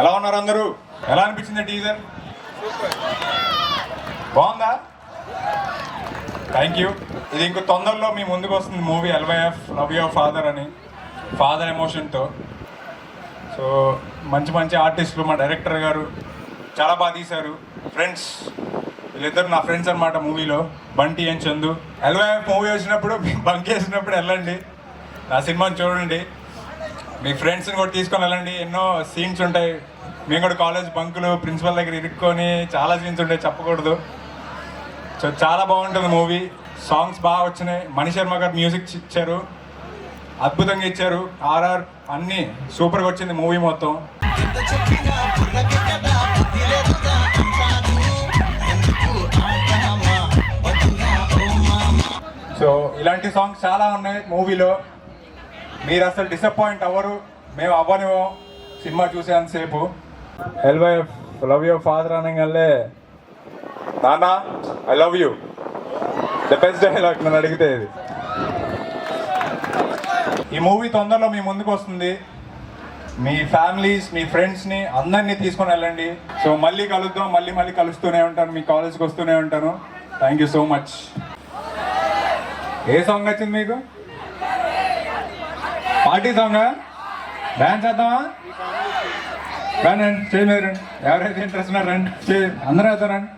ఎలా ఉన్నారు అందరూ? ఎలా అనిపించింది టీజర్? బాగుందా? థ్యాంక్ యూ ఇది ఇంకో తొందరలో మీ ముందుకు వస్తుంది movie LYF love your father అని. ఫాదర్ ఎమోషన్తో సో మంచి మంచి ఆర్టిస్టులు మా డైరెక్టర్ గారు చాలా బాగా తీశారు. ఫ్రెండ్స్ వీళ్ళిద్దరు నా ఫ్రెండ్స్ అన్నమాట మూవీలో. Bunty and Chandu LYF movie వచ్చినప్పుడు బంక్ వేసినప్పుడు వెళ్ళండి. నా సినిమాని చూడండి. మీ ఫ్రెండ్స్ని కూడా తీసుకొని వెళ్ళండి. ఎన్నో సీన్స్ ఉంటాయి. మేము కూడా కాలేజ్ బంకులు ప్రిన్సిపల్ దగ్గర ఇరుక్కొని చాలా సీన్స్ ఉంటాయి. చెప్పకూడదు. సో చాలా బాగుంటుంది మూవీ సాంగ్స్ బాగా వచ్చినాయి. మణి శర్మ గారు మ్యూజిక్ ఇచ్చారు. అద్భుతంగా ఇచ్చారు. ఆర్ఆర్ అన్నీ సూపర్గా వచ్చింది మూవీ మొత్తం. సో ఇలాంటి సాంగ్స్ చాలా ఉన్నాయి మూవీలో మీరు అసలు డిసప్పాయింట్ అవ్వరు. మేము అవ్వనివ్వం. సినిమా చూసేంతసేపు ఎల్వై లవ్ యువర్ ఫాదర్ అనగానే నాన్న I love you the best dialogue నన్ను అడిగితే ఇది. ఈ మూవీ తొందరలో మీ ముందుకు వస్తుంది. మీ ఫ్యామిలీస్ మీ ఫ్రెండ్స్ని అందరినీ తీసుకొని వెళ్ళండి. సో మళ్ళీ కలుద్దాం మళ్ళీ మళ్ళీ కలుస్తూనే ఉంటాను. మీ కాలేజ్కి వస్తూనే ఉంటాను. థ్యాంక్ యూ సో మచ్ ఏ సాంగ్ వచ్చింది మీకు? పార్టీ సాంగ్ డాన్స్ చేద్దామా? రండి రండి మీద రండి. ఎవరైతే ఇంట్రెస్ట్ ఉన్నారు రండి అందరూ వేద్దాం రండి.